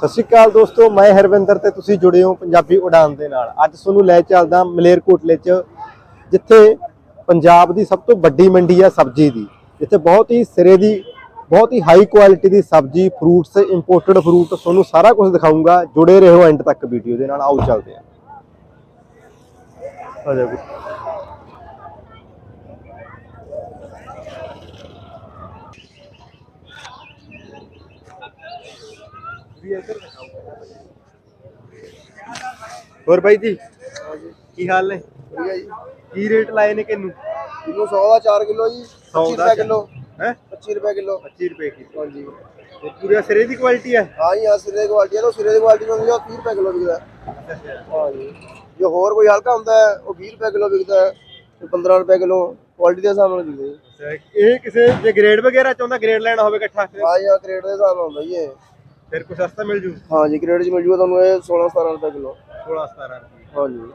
ਸਤਿ ਸ਼੍ਰੀ ਅਕਾਲ ਦੋਸਤੋ, ਮੈਂ ਹਰਵਿੰਦਰ ਤੇ ਤੁਸੀਂ ਜੁੜੇ ਹੋ ਪੰਜਾਬੀ ਉਡਾਨ ਦੇ ਨਾਲ। ਅੱਜ ਤੁਹਾਨੂੰ ਲੈ ਚੱਲਦਾ ਮਲੇਰਕੋਟਲੇ 'ਚ, ਜਿੱਥੇ ਪੰਜਾਬ ਦੀ ਸਭ ਤੋਂ ਵੱਡੀ ਮੰਡੀ ਹੈ ਸਬਜ਼ੀ ਦੀ। ਜਿੱਥੇ ਬਹੁਤ ਹੀ ਸਿਰੇ ਦੀ, ਬਹੁਤ ਹੀ ਹਾਈ ਕੁਆਲਿਟੀ ਦੀ ਸਬਜ਼ੀ ਫਰੂਟਸ ਇੰਪੋਰਟਡ ਫਰੂਟ ਤੁਹਾਨੂੰ ਸਾਰਾ ਕੁਝ ਦਿਖਾਉਂਗਾ ਜੁੜੇ ਰਹੋ ਐਂਡ ਤੱਕ ਵੀਡੀਓ ਦੇ ਨਾਲ, ਆਓ ਚੱਲਦੇ ਹਾਂ। ਆ ਜਾਓ। ਹੋਰ ਬਾਈ ਜੀ? ਕੀ ਹਾਲ ਨੇ? ਵਧੀਆ ਜੀ ਕੀ ਰੇਟ ਲਾਏ ਨੇ ਕਿੰਨੂ? ਕਿਲੋ 100 ਦਾ 4 ਕਿਲੋ ਜੀ 25 ਦਾ ਰੁਪਏ ਕਿਲੋ। ਹੈ? 25 ਰੁਪਏ ਕਿਲੋ। 25 ਰੁਪਏ ਕੀ ਹਾਂਜੀ। ਤੇ ਪੂਰੇ ਸਿਰੇ ਦੀ ਕੁਆਲਿਟੀ ਹੈ ਹਾਂ ਜੀ ਹਾਂ ਸਿਰੇ ਦੀ ਕੁਆਲਿਟੀ ਹੈ ਤਾਂ ਸਿਰੇ ਦੀ ਕੁਆਲਿਟੀ ਉਹ 30 ਰੁਪਏ ਕਿਲੋ ਵਿਕਦਾ। ਹੈ। ਜੀ। ਜੇ ਹੋਰ ਕੋਈ ਹਲਕਾ ਹੁੰਦਾ ਹੈ ਉਹ 20 ਰੁਪਏ ਕਿਲੋ ਵਿਕਦਾ ਹੈ ਤੇ 15 ਰੁਪਏ ਕਿਲੋ ਕੁਆਲਿਟੀ ਦੇ ਹਿਸਾਬ ਨਾਲ ਵਿਕਦਾ। ਇਹ ਕਿਸੇ ਜੇ ਗ੍ਰੇਡ ਵਗੈਰਾ ਚਾਹੁੰਦਾ ਗ੍ਰੇਡ ਲੈਣਾ ਹੋਵੇ ਇਕੱਠਾ? ਹਾਂ ਜੀ ਹਾਂ ਕ੍ਰੇਡ ਦੇ ਹਿਸਾਬ ਨਾਲ ਹੁੰਦਾ ਜੀ ਇਹ। ਫਿਰ ਕੋਈ ਸਸਤਾ ਮਿਲ ਜੂ? ਹਾਂ ਜੀ ਕ੍ਰੇਡ 'ਚ ਮਿਲ ਜੂਗਾ ਤੁਹਾਨੂੰ ਇਹ 16 17 ਰੁਪਏ ਕਿਲੋ। 16 17 ਰੁਪਏ। ਹਾਂ ਜੀ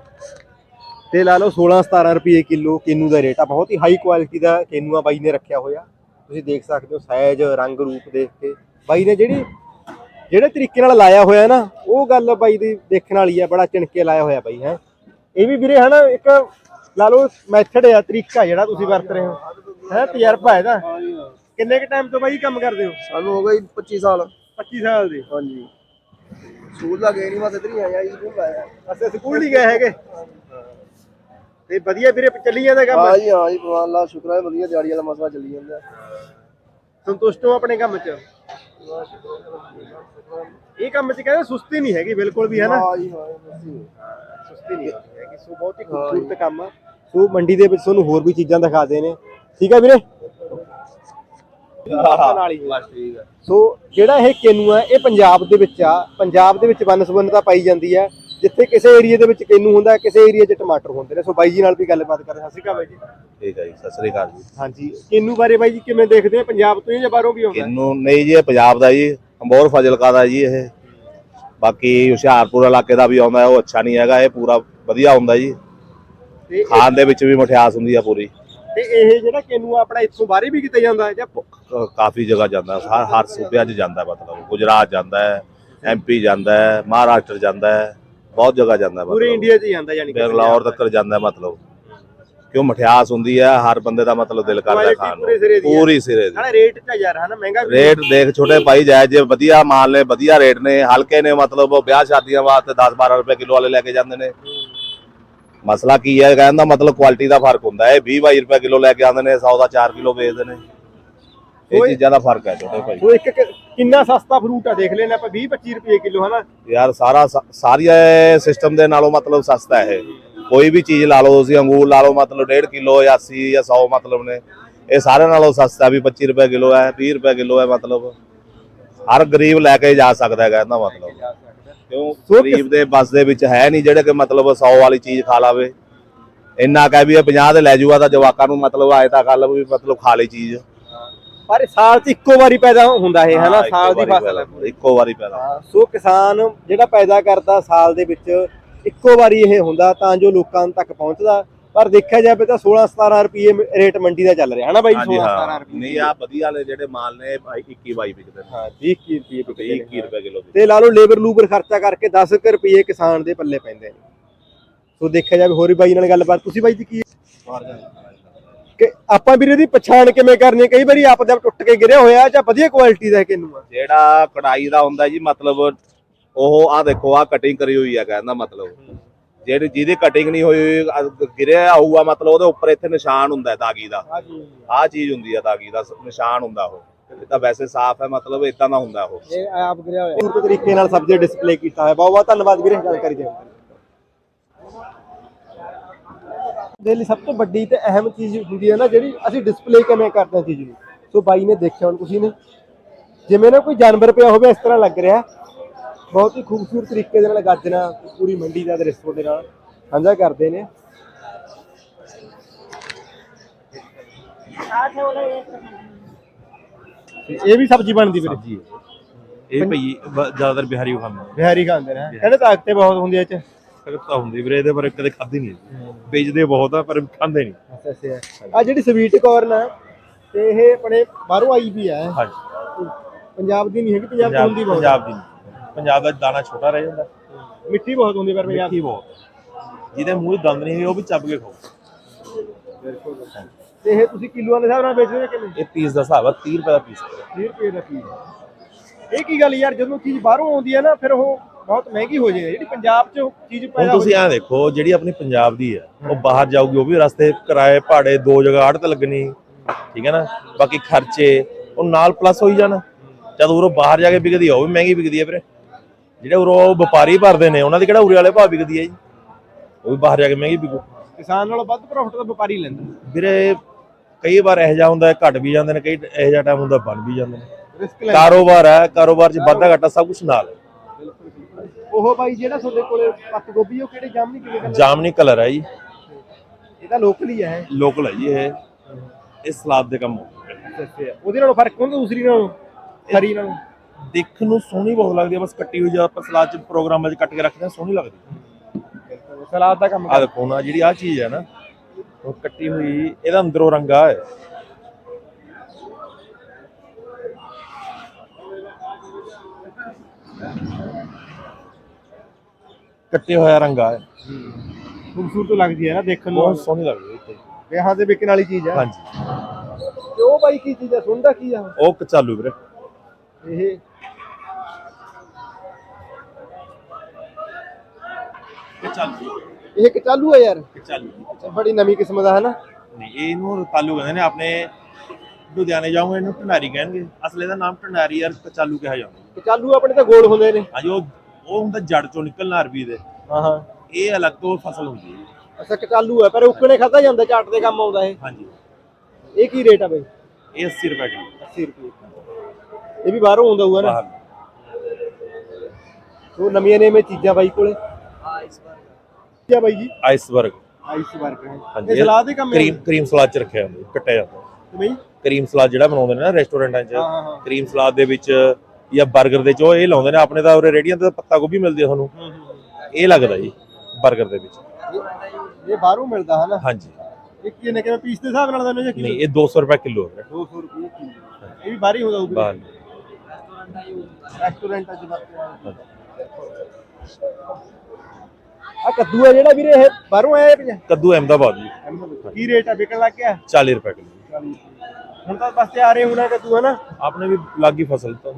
ਤੇ ਲਾ ਲਓ 16 17 ਰੁਪਏ ਕਿਲੋ ਕਿੰਨੂ ਦਾ ਰੇਟ ਆ ਬਹੁਤ ਹੀ ਹਾਈ ਕੁਆਲਿਟੀ ਦਾ ਕਿੰਨੂ ਆ ਬਾਈ ਨੇ ਰੱਖਿਆ ਹੋਇਆ। ਤੁਸੀਂ ਦੇਖ ਸਕਦੇ ਹੋ ਸਾਈਜ਼ ਰੰਗ ਰੂਪ ਦੇਖ ਕੇ। ਬਾਈ ਨੇ ਜਿਹੜੀ ਜਿਹੜੇ ਤਰੀਕੇ ਨਾਲ ਲਾਇਆ ਹੋਇਆ ਨਾ ਉਹ ਗੱਲ ਬਾਈ ਦੀ ਦੇਖਣ ਵਾਲੀ ਆ ਬੜਾ ਚਿਣਕੇ ਲਾਇਆ ਹੋਇਆ ਬਾਈ ਹੈ। ਇਹ ਵੀ ਵੀਰੇ ਹਨਾ ਇੱਕ ਲਾ ਲਓ ਮੈਥਡ ਆ ਤਰੀਕਾ ਜਿਹੜਾ ਤੁਸੀਂ ਵਰਤ ਰਹੇ ਹੋ। ਹੈ ਤਜਰਬਾ ਇਹਦਾ। ਕਿੰਨੇ ਕ ਟਾਈਮ ਤੋਂ ਬਾਈ ਕੰਮ ਕਰਦੇ ਹੋ? ਸਾਨੂੰ ਹੋ ਗਈ 25 ਸਾਲ। 25 ਸਾਲ ਦੇ। ਹਾਂ ਜੀ ਸਕੂਲ ਦਾ ਗਏ ਨਹੀਂ ਬਸ ਇੱਧਰ ਹੀ ਆਇਆ ਜੀ ਸਕੂਲ ਆਇਆ। ਅਸੀਂ ਸਕੂਲ ਨਹੀਂ ਗਏ ਹੈਗੇ। ਤੇ ਵਧੀਆ ਵੀਰੇ ਚੱਲੀ ਜਾਂਦਾ ਕੰਮ? ਹਾਂ ਜੀ ਹਾਂ ਜੀ ਭਗਵਾਨ ਦਾ ਸ਼ੁਕਰ ਹੈ ਵਧੀਆ ਦਿਹਾੜੀ ਵਾਲਾ ਮਸਲਾ ਚੱਲੀ ਜਾਂਦਾ। ਸੰਤੁਸ਼ਟ ਹੋ ਆਪਣੇ ਕੰਮ 'ਚ? ਇਹ ਕੰਮ 'ਚ ਕਹਿੰਦੇ ਸੁਸਤੀ ਨਹੀਂ ਹੈਗੀ ਬਿਲਕੁਲ ਵੀ ਹੈ ਨਾ ਹਾਂ ਜੀ ਹਾਂ ਸੁਸਤੀ ਨਹੀਂ ਹੈਗੀ ਸੋ ਬਹੁਤ ਹੀ ਖੂਬਸੂਰਤ ਕੰਮ ਆ। ਸੋ ਮੰਡੀ ਦੇ ਵਿੱਚ ਤੁਹਾਨੂੰ ਹੋਰ ਵੀ ਚੀਜ਼ਾਂ ਦਿਖਾਦੇ ਨੇ ਠੀਕ ਆ ਵੀਰੇ? ਨਾਲ ਹੀ ਸੋ ਜਿਹੜਾ ਇਹ ਕੇਨੂ ਆ ਇਹ ਪੰਜਾਬ ਦੇ ਵਿੱਚ ਆ। ਪੰਜਾਬ ਦੇ ਵਿੱਚ ਵਨਸਵੰਨਤਾ ਪਾਈ ਜਾਂਦੀ ਹੈ ਜਿੱਥੇ ਕਿਸੇ ਏਰੀਆ ਦੇ ਵਿੱਚ ਕੇਨੂ ਹੁੰਦਾ ਕਿਸੇ ਏਰੀਆ 'ਚ ਟਮਾਟਰ ਹੁੰਦੇ ਨੇ। ਸੋ ਬਾਈ ਜੀ ਨਾਲ ਵੀ ਗੱਲਬਾਤ ਕਰਦੇ ਹਾਂ। ਸਤਿ ਸ਼੍ਰੀ ਅਕਾਲ ਬਾਈ ਜੀ। ਠੀਕ ਹੈ ਜੀ ਸਤਿ ਸ੍ਰੀ ਅਕਾਲ ਜੀ। ਹਾਂਜੀ। ਕੇਨੂ ਬਾਰੇ ਬਾਈ ਜੀ ਕਿਵੇਂ ਦੇਖਦੇ ਆ? ਪੰਜਾਬ ਤੋਂ ਹੀ ਜਾਂ ਬਾਹਰੋਂ ਵੀ ਆਉਂਦਾ? ਕਿੰਨੂੰ ਨਹੀਂ ਜੀ ਇਹ ਪੰਜਾਬ ਦਾ ਜੀ। ਅੰਬੋਰ ਫਜ਼ਲਕਾ ਦਾ ਜੀ ਇਹ। ਬਾਕੀ ਹੁਸ਼ਿਆਰਪੁਰ ਇਲਾਕੇ ਦਾ ਵੀ ਆਉਂਦਾ ਉਹ ਅੱਛਾ ਨਹੀਂ ਹੈਗਾ। ਇਹ ਪੂਰਾ ਵਧੀਆ ਹੁੰਦਾ ਜੀ। ਖਾਣ ਦੇ ਵਿੱਚ ਵੀ ਮਠਿਆਸ ਹੁੰਦੀ ਆ ਪੂਰੀ। ਤੇ ਇਹ ਜਿਹੜਾ ਕੇਨੂ ਆ ਆਪਣਾ ਇੱਥੋਂ ਬਾਹਰ ਵੀ ਕਿਤੇ ਜਾਂਦਾ ਹੈ ਜਾਂ ਕ- ਕਾਫੀ ਜਗ੍ਹਾ ਜਾਂਦਾ ਹਰ ਹਰ ਸੂਬਿਆਂ 'ਚ ਜਾਂਦਾ ਮਤਲਬ। ਗੁਜਰਾਤ ਜਾਂਦਾ ਹੈ ਐਮਪੀ ਜਾਂਦਾ ਹੈ ਮਹਾਰਾਸ਼ਟਰ ਜਾਂਦਾ ਹੈ ਬਹੁਤ ਜਗ੍ਹਾ ਜਾਂਦਾ ਹੈ ਪੂਰੇ ਮਤਲਬ। ਇੰਡੀਆ 'ਚ ਹੀ ਜਾਂਦਾ ਯਾਨੀ ਕਿ ਬੰਗਲੌਰ ਤੱਕ ਜਾਂਦਾ ਹੈ ਮਤਲਬ। ਕਿਉਂ ਮਠਿਆਸ ਹੁੰਦੀ ਹੈ ਹਰ ਬੰਦੇ ਦਾ ਮਤਲਬ ਦਿਲ ਕਰਦਾ Quality ਖਾਣ ਪੂਰੇ ਸਿਰੇ ਨੂੰ ਦੀ ਹੈ। ਪੂਰੀ ਸਿਰੇ ਦੀ। ਨਾਲੇ ਰੇਟ ਤਾਂ ਯਾਰ ਹਨਾ ਮਹਿੰਗਾ ਵੀ ਰੇਟ ਦੇਖ ਛੋਟੇ ਭਾਈ ਜਾਇਜ਼ ਜੇ ਵਧੀਆ ਮਾਲ ਨੇ ਵਧੀਆ ਰੇਟ ਨੇ ਹਲਕੇ ਨੇ ਮਤਲਬ ਉਹ ਵਿਆਹ ਸ਼ਾਦੀਆਂ ਵਾਸਤੇ 10 12 ਰੁਪਏ ਕਿਲੋ ਵਾਲੇ ਲੈ ਕੇ ਜਾਂਦੇ ਨੇ। ਮਸਲਾ ਕੀ ਹੈ? ਕਹਿਣ ਦਾ ਮਤਲਬ ਕੁਆਲਿਟੀ ਦਾ ਫ਼ਰਕ ਹੁੰਦਾ ਹੈ। 20 22 ਰੁਪਏ ਕਿਲੋ ਲੈ ਕੇ ਆਉਂਦੇ ਨੇ 100 ਦਾ 4 ਕਿਲੋ ਵੇਚਦੇ ਨੇ। ਇਹ। ਚੀਜ਼ਾਂ ਦਾ ਫ਼ਰਕ ਹੈ ਛੋਟੇ ਭਾਈ। ਸੋ ਇੱਕ ਕਿੰਨਾ ਸਸਤਾ ਫਰੂਟ ਆ ਦੇਖ ਲੈਣਾ ਆਪਾਂ 20 25 ਰੁਪਏ ਕਿਲੋ ਹਨਾ? ਯਾਰ ਸਾਰਾ ਸਾਰੀਆਂ ਸਿਸਟਮ ਦੇ ਨਾਲੋਂ ਮਤਲਬ ਸਸਤਾ ਹੈ ਕੋਈ ਵੀ ਚੀਜ਼ ਲਾ ਲਓ ਤੁਸੀਂ ਅੰਗੂਰ ਲਾ ਲਓ ਮਤਲਬ 1.5 ਕਿਲੋ ਜਾਂ 80 ਜਾਂ 100 ਮਤਲਬ ਨੇ। ਇਹ ਸਾਰੇ ਨਾਲੋਂ ਸਸਤਾ ਵੀ 25 ਰੁਪਏ ਕਿਲੋ ਹੈ 20 ਰੁਪਏ ਕਿਲੋ ਹੈ ਮਤਲਬ। ਹਰ ਗਰੀਬ ਲੈ ਕੇ ਜਾ ਸਕਦਾ ਹੈ ਕਹਿੰਦਾ ਮਤਲਬ। ਕਿਉਂ? ਗਰੀਬ ਦੇ ਬਸ ਦੇ ਵਿੱਚ ਹੈ ਨਹੀਂ ਜਿਹੜੇ ਕਿ ਮਤਲਬ 100 ਵਾਲੀ ਚੀਜ਼ ਖਾ ਲਾਵੇ। ਇੰਨਾ ਕਹਿ ਵੀ ਇਹ 50 ਦੇ ਲੈ ਜੂਗਾ ਤਾਂ ਜਵਾਕਾਂ ਨੂੰ ਮਤਲਬ ਆਏ ਤਾਂ ਗੱਲ ਵੀ ਮਤਲਬ ਖਾ ਲਈ ਚੀਜ਼। ਪਰ ਸਾਲ 'ਚ ਇੱਕੋ ਵਾਰੀ ਪੈਦਾ ਹੁੰਦਾ ਇਹ ਹਨਾ? ਸਾਲ ਦੀ ਫਸਲ ਇੱਕੋ ਵਾਰੀ ਪੈਦਾ ਸੋ ਕਿਸਾਨ ਜਿਹੜਾ ਪੈਦਾ ਕਰਦਾ ਸਾਲ ਦੇ ਵਿੱਚ ਇੱਕੋ ਵਾਰੀ ਇਹ ਹੁੰਦਾ ਤਾਂ ਜੋ ਲੋਕਾਂ ਤੱਕ ਪਹੁੰਚਦਾ। ਪਰ ਦੇਖਿਆ ਜਾਵੇ ਤਾਂ 16 17 ਰੁਪਏ ਰੇਟ ਮੰਡੀ ਦਾ ਚੱਲ ਰਿਹਾ। ਹਨਾ ਬਾਈ? ਹਾਂਜੀ 16 ਹਾਂ 17 ਰੁਪਏ ਨਹੀਂ ਆ ਵਧੀਆ ਵਾਲੇ ਜਿਹੜੇ ਮਾਲ ਨੇ 21 22 ਵਿਕਦੇ ਨੇ। ਹਾਂ 20 ਕੀ ਰੁਪਏ ਤੇ ਵਿਕਦੇ 21 ਨੇ। ਰੁਪਏ ਕਿਲੋ ਤੇ ਲਾ ਲਓ ਲੇਬਰ ਲੂਬਰ ਖਰਚਾ ਕਰਕੇ 10 ਕੁ ਰੁਪਏ ਕਿਸਾਨ ਦੇ ਪੱਲੇ ਪੈਂਦੇ ਨੇ। ਸੋ ਦੇਖਿਆ ਜਾਵੇ ਹੋਰ ਵੀ ਬਾਈ ਨਾਲ ਗੱਲਬਾਤ। ਤੁਸੀਂ ਬਾਈ ਜੀ ਕੀ ਕਿ ਆਪਾਂ ਵੀਰੇ ਦੀ ਪਛਾਣ ਕਿਵੇਂ ਕਰਨੀ ਹੈ? ਕਈ ਵਾਰੀ ਆਪ ਦਾ ਟੁੱਟ ਕੇ ਗਿਰਿਆ ਹੋਇਆ ਜਾਂ ਵਧੀਆ ਕੁਆਲਿਟੀ ਦਾ ਕਿੰਨੂ ਆ? ਜਿਹੜਾ ਕਢਾਈ ਦਾ ਹੁੰਦਾ ਜੀ ਮਤਲਬ ਉਹ ਆ ਦੇਖੋ ਆ ਕਟਿੰਗ ਕਰੀ ਹੋਈ ਆ ਕਹਿੰਦਾ ਮਤਲਬ। ਜਿਹੜੀ ਜਿਹਦੀ ਕਟਿੰਗ ਨਹੀਂ ਹੋਈ ਹੋਈ, ਅ- ਗਿਰਿਆ ਹੋਊਗਾ ਮਤਲਬ ਉਹਦੇ ਉੱਪਰ ਇੱਥੇ ਨਿਸ਼ਾਨ ਹੁੰਦਾ ਹੈ ਦਾਗੀ ਦਾ। ਆਹ ਚੀਜ਼ ਹੁੰਦੀ ਆ ਦਾਗੀ ਦਾ ਨਿਸ਼ਾਨ ਹੁੰਦਾ ਉਹ। ਇਹ ਤਾਂ ਵੈਸੇ ਸਾਫ਼ ਹੈ ਮਤਲਬ ਇਦਾਂ ਦਾ ਹੁੰਦਾ ਉਹ। ਇਹ ਆਪ ਗਿਰਿਆ ਹੋਇਆ। ਪੂਰੇ ਤਰੀਕੇ ਨਾਲ ਸਬਜ਼ੀ ਡਿਸਪਲੇ ਕੀਤਾ ਹੋਇਆ? ਬਹੁਤ ਬਹੁਤ ਧੰਨਵਾਦ ਵੀਰੇ ਜਾਣਕਾਰੀ ਦੇਣ ਲਈ ਦੇ ਲਈ ਸਭ ਤੋਂ ਵੱਡੀ ਤੇ ਅਹਿਮ ਚੀਜ਼ ਹੁੰਦੀ ਹੈ ਨਾ ਜਿਹੜੀ ਅਸੀਂ ਡਿਸਪਲੇ ਕਿਵੇਂ ਕਰਦੇ ਹਾਂ ਚੀਜ਼ ਨੂੰ। ਸੋ ਬਾਈ ਨੇ ਦੇਖਿਆ ਹੁਣ ਤੁਸੀਂ ਨੇ। ਜਿਵੇਂ ਨਾ ਕੋਈ ਜਾਨਵਰ ਪਿਆ ਹੋਵੇ ਇਸ ਤਰ੍ਹਾਂ ਲੱਗ ਰਿਹਾ। ਬਹੁਤ ਹੀ ਖੂਬਸੂਰਤ ਤਰੀਕੇ ਦੇ ਨਾਲ ਗਾਜਣਾ ਪੂਰੀ ਮੰਡੀ ਦਾ ਦ੍ਰਿਸ਼ ਤੁਹਾਡੇ ਨਾਲ ਸਾਂਝਾ ਕਰਦੇ ਨੇ। ਇਹ ਵੀ ਸਬਜ਼ੀ ਬਣਦੀ ਵੀਰੇ? ਸਬਜ਼ੀ ਹੈ। ਇਹ ਭਈ ਬ- ਜ਼ਿਆਦਾਤਰ ਬਿਹਾਰੀ ਖਾਂਦੇ ਬਿਹਾਰੀ ਖਾਂਦੇ ਨੇ ਕਹਿੰਦੇ ਤਾਕਤੇ ਬਹੁਤ ਹੁੰਦੀ ਐ ਚ। ਤਾਂ ਹੁੰਦੀ ਵੀਰੇ ਇਹਦੇ ਪਰ ਕਦੇ ਖਾਧੀ ਨਹੀਂ ਵੇਚਦੇ ਬਹੁਤ ਆ ਪਰ ਖਾਂਦੇ ਨਹੀਂ। ਅੱਛਾ ਅੱਛਾ। ਆ ਜਿਹੜੀ ਸਵੀਟ ਕਾਰਨ ਆ ਤੇ ਇਹ ਆਪਣੇ ਬਾਹਰੋਂ ਆਈ ਵੀ ਆ। ਹਾਂਜੀ। ਪੰਜਾਬ ਦੀ ਨਹੀਂ ਹੈਗੀ ਪੰਜਾਬ ਤੋਂ ਪੰਜਾਬ ਹੁੰਦੀ ਬਹੁਤ ਪੰਜਾਬ ਦੀ ਪੰਜਾਬ ਦਾ ਦਾਣਾ ਛੋਟਾ ਰਹਿ ਜਾਂਦਾ। ਮਿੱਟੀ ਬਹੁਤ ਹੁੰਦੀ ਪਰ ਪੰਜਾਬ ਮਿੱਠੀ ਬਹੁਤ। ਜਿਹਦੇ ਮੂੰਹ 'ਚ ਦੰਦ ਨਹੀਂ ਹੈਗੇ ਉਹ ਵੀ ਚੱਬ ਕੇ ਖਾਓ। ਤੇ ਇਹ ਤੁਸੀਂ ਕਿਲੋਆਂ ਦੇ ਹਿਸਾਬ ਨਾਲ ਵੇਚਦੇ ਹੋ ਕਿਵੇਂ? ਇਹ ਪੀਸ ਦਾ ਹਿਸਾਬ ਆ 30 ਰੁਪਏ ਦਾ ਪੀਸ 30 ਰੁਪਏ ਦਾ ਪੀਸ। ਇਹ ਕੀ ਗੱਲ ਯਾਰ ਜਦੋਂ ਚੀਜ਼ ਬਾਹਰੋਂ ਆਉਂਦੀ ਹੈ ਨਾ ਫਿਰ ਉਹ ਬਹੁਤ ਮਹਿੰਗੀ ਹੋ ਜਾਂਦੀ ਹੈ ਜਿਹੜੀ ਪੰਜਾਬ 'ਚ ਚੀਜ਼ ਪੈਦਾ ਹੋ ਤੁਸੀਂ ਐਂ ਦੇਖੋ ਜਿਹੜੀ ਆਪਣੀ ਪੰਜਾਬ ਦੀ ਹੈ ਉਹ ਬਾਹਰ ਜਾਊਗੀ ਉਹ ਵੀ ਰਸਤੇ ਕਿਰਾਏ ਭਾੜੇ ਦੋ ਜਗ੍ਹਾ ਆੜਤ ਲੱਗਣੀ। ਠੀਕ ਹੈ ਨਾ? ਬਾਕੀ ਖਰਚੇ ਉਹ ਨਾਲ ਪਲੱਸ ਹੋਈ ਜਾਣ। ਜਦ ਉਰੋਂ ਬਾਹਰ ਜਾ ਕੇ ਵਿਕਦੀ ਆ ਉਹ ਵੀ ਮਹਿੰਗੀ ਵਿਕਦੀ ਹੈ ਵੀਰੇ। ਜਿਹੜੇ ਉਰੋਂ ਵਪਾਰੀ ਭਰਦੇ ਨੇ ਉਹਨਾਂ ਦੀ ਕਿਹੜਾ ਉਰੇ ਵਾਲੇ ਭਾਅ ਵਿਕਦੀ ਹੈ ਜੀ? ਉਹ ਵੀ ਬਾਹਰ ਜਾ ਕੇ ਮਹਿੰਗੀ ਵਿਕੂ। ਕਿਸਾਨ ਨਾਲੋਂ ਵੱਧ ਪ੍ਰੋਫਿਟ ਤਾਂ ਵਪਾਰੀ ਲੈਂਦਾ ਵੀਰੇ ਕਈ ਵਾਰ ਇਹੋ ਜਿਹਾ ਹੁੰਦਾ ਘਟ ਵੀ ਜਾਂਦੇ ਨੇ ਕਈ ਇਹੋ ਜਿਹਾ ਟਾਈਮ ਹੁੰਦਾ ਬਣ ਵੀ ਜਾਂਦੇ ਨੇ। ਕਾਰੋਬਾਰ ਹੈ ਕਾਰੋਬਾਰ 'ਚ ਵਾਧਾ ਘਾਟਾ ਸਭ ਕੁਝ ਨਾਲ ਹੈ। ਉਹ ਬਾਈ ਜਿਹੜਾ ਤੁਹਾਡੇ ਕੋਲੇ ਪੱਤ ਗੋਭੀ ਉਹ ਕਿਹੜੇ ਜਾਮਨੀ ਕਿਵੇਂ ਦਾ ਜਾਮਨੀ ਕਲਰ ਹੈ ਜੀ। ਇਹ ਤਾਂ ਲੋਕਲ ਹੀ ਹੈ ਲੋਕਲ ਹੈ ਜੀ ਇਹ। ਇਹ ਸਲਾਦ ਦੇ ਕੰਮ ਉਹਦੇ ਨਾਲੋਂ ਫ਼ਰਕ ਹੁੰਦਾ ਦੂਸਰੀ ਨਾਲੋਂ? ਹਰੀ ਨਾਲੋਂ? ਦੇਖਣ ਨੂੰ ਸੋਹਣੀ ਬਹੁਤ ਲੱਗਦੀ ਹੈ ਬਸ ਕੱਟੀ ਹੋਈ ਜਦ ਆਪਾਂ ਸਲਾਦ 'ਚ ਪ੍ਰੋਗਰਾਮਾਂ 'ਚ ਕੱਟ ਕੇ ਰੱਖਦੇ ਹਾਂ ਸੋਹਣੀ ਲੱਗਦੀ ਸਲਾਦ ਦਾ ਕੰਮ ਆ ਦੇਖੋ ਨਾ ਜਿਹੜੀ ਆ ਚੀਜ਼ ਹੈ ਨਾ ਉਹ ਕੱਟੀ ਹੋਈ ਇਹਦਾ ਅੰਦਰੋਂ ਰੰਗਾ ਹੈ। ਕੱਟੇ ਹੋਇਆ ਰੰਗਾ ਹੈ। ਖੂਬਸੂਰਤ ਲੱਗਦੀ ਹੈ ਨਾ ਦੇਖਣ ਨੂੰ। ਬਹੁਤ ਸੋਹਣੀ ਲੱਗਦੀ ਹੈ ਵਿਆਹਾਂ ਤੇ ਵਿਕਣ ਵਾਲੀ ਚੀਜ਼ ਹੈ। ਹਾਂਜੀ। ਤੇ ਉਹ ਬਾਈ ਕੀ ਚੀਜ਼ ਹੈ? ਸੁਣਦਾ ਕੀ ਆ? ਉਹ ਕਚਾਲੂ ਵੀਰੇ। ਇਹ ਕਚਾਲੂ ਇਹ ਕਚਾਲੂ ਹੈ ਯਾਰ? ਕਚਾਲੂ ਬੜੀ ਨਵੀਂ ਕਿਸਮ ਦਾ ਹੈ ਨਾ? ਨਹੀਂ ਇਹਨੂੰ ਰਤਾਲੂ ਕਹਿੰਦੇ ਨੇ ਆਪਣੇ ਲੁਧਿਆਣੇ ਜਾਓਗੇ ਇਹਨੂੰ ਢੰਡਾਰੀ ਕਹਿਣਗੇ। ਅਸਲੇ ਦਾ ਨਾਮ ਢੰਡਾਰੀ ਯਾਰ ਕਚਾਲੂ ਕਿਹਾ ਜਾਂਦਾ। ਕਚਾਲੂ ਆਪਣੇ ਤਾਂ ਗੋਲ ਹੁੰਦੇ ਨੇ। ਹਾਂਜੀ ਉਹ ਉਹ ਹੁੰਦਾ ਜੜ ਚੋਂ ਨਿਕਲਣਾ ਅਰਬੀ ਦੇ। ਹਾਂ ਹਾਂ। ਇਹ ਅਲੱਗ ਤੋਂ ਫਸਲ ਹੁੰਦੀ ਹੈ। ਅੱਛਾ ਕਚਾਲੂ ਹੈ ਪਰ ਉੱਕਣੇ ਖਾਦਾ ਜਾਂਦਾ ਚਾਟ ਦੇ ਕੰਮ ਆਉਂਦਾ ਇਹ। ਹਾਂਜੀ। ਇਹ ਕੀ ਰੇਟ ਆ ਬਾਈ? ਇਹ 80 ਰੁਪਏ ਕਿਲੋ। 80 ਰੁਪਏ ਇਹ ਵੀ ਬਾਹਰੋਂ ਆਉਂਦਾ ਹੋਊਗਾ ਨਾ? ਬਾਹਰ। ਉਹ ਨਵੀਆਂ ਨਵੀਆਂ ਚੀਜ਼ਾਂ ਬਾਈ ਕੋਲੇ। ਕੀ ਆ ਬਾਈ ਜੀ? ਆਈਸਬਰਗ ਆਈਸ ਵਰਕ ਹੈ। ਹਾਂਜੀ ਇਹ ਸਲਾਦ ਦੇ ਕੰਮ ਹੈ? ਕਰੀਮ ਕਰੀਮ ਸਲਾਦ ਚ ਰੱਖਿਆ ਹੁੰਦਾ ਜੀ, ਕੱਟਿਆ ਜਾਂਦਾ। ਬਾਈ? ਕਰੀਮ ਸਲਾਦ ਜਿਹੜਾ ਬਣਾਉਂਦੇ ਨੇ ਨਾ ਰੈਸਟੋਰੈਂਟਾਂ 'ਚ ਹਾਂ, ਹਾਂ, ਹਾਂ। ਕਰੀਮ ਸਲਾਦ ਦੇ ਵਿੱਚ ਜਾਂ 버ਗਰ ਦੇ ਚ ਉਹ ਇਹ ਲਾਉਂਦੇ ਨੇ ਆਪਣੇ ਤਾਂ ਉਰੇ ਰੇੜੀਆਂ ਤੇ ਤਾਂ ਪੱਤਾ ਗੋਭੀ ਮਿਲਦੀ ਆ ਤੁਹਾਨੂੰ। ਇਹ ਲੱਗਦਾ ਜੀ 버ਗਰ ਦੇ ਵਿੱਚ। ਇਹ- ਇਹ ਬਾਹਰੋਂ ਮਿਲਦਾ ਹੈ ਨਾ ਹਾਂਜੀ। ਇਹ ਕਿੰਨੇ ਕਿਵੇਂ ਪੀਸ ਦੇ ਹਿਸਾਬ ਨਾਲ ਦਿੰਦੇ ਜਾਂ ਨਹੀਂ ਇਹ 200 ਰੁਪਏ ਕਿਲੋ ਹੈ। 200 ਰੁਪਏ ਕਿਲੋ। ਇਹ ਵੀ ਬਾਹਰ ਹੀ ਹੁੰਦਾ ਹੋਊਗਾ। ਬਾਹਰ। ਰੈਸਟੋਰੈਂਟਾਂ 'ਚ ਵਰਤਿਆ ਆ। ਕੱਦੂ ਹੈ ਜਿਹੜਾ ਵੀਰੇ ਇਹ ਬਾਹਰੋਂ ਆਇਆ ਪਿਆ ਕੱਦੂ ਅਹਿਮਦਾਬਾਦ ਜੀ। ਕੀ ਰੇਟ ਆ ਵਿਕਣ ਲੱਗ ਗਿਆ? 40 ਰੁਪਏ ਕਿਲੋ। ਹੁਣ ਤਾਂ ਬਸ ਤਿਆਰ ਹੀ ਹੋਣਾ ਕੱਦੂ ਹੈ ਨਾ ਆਪਣੇ ਵੀ ਲੱਗੀ ਫਸਲ ਤਾਂ।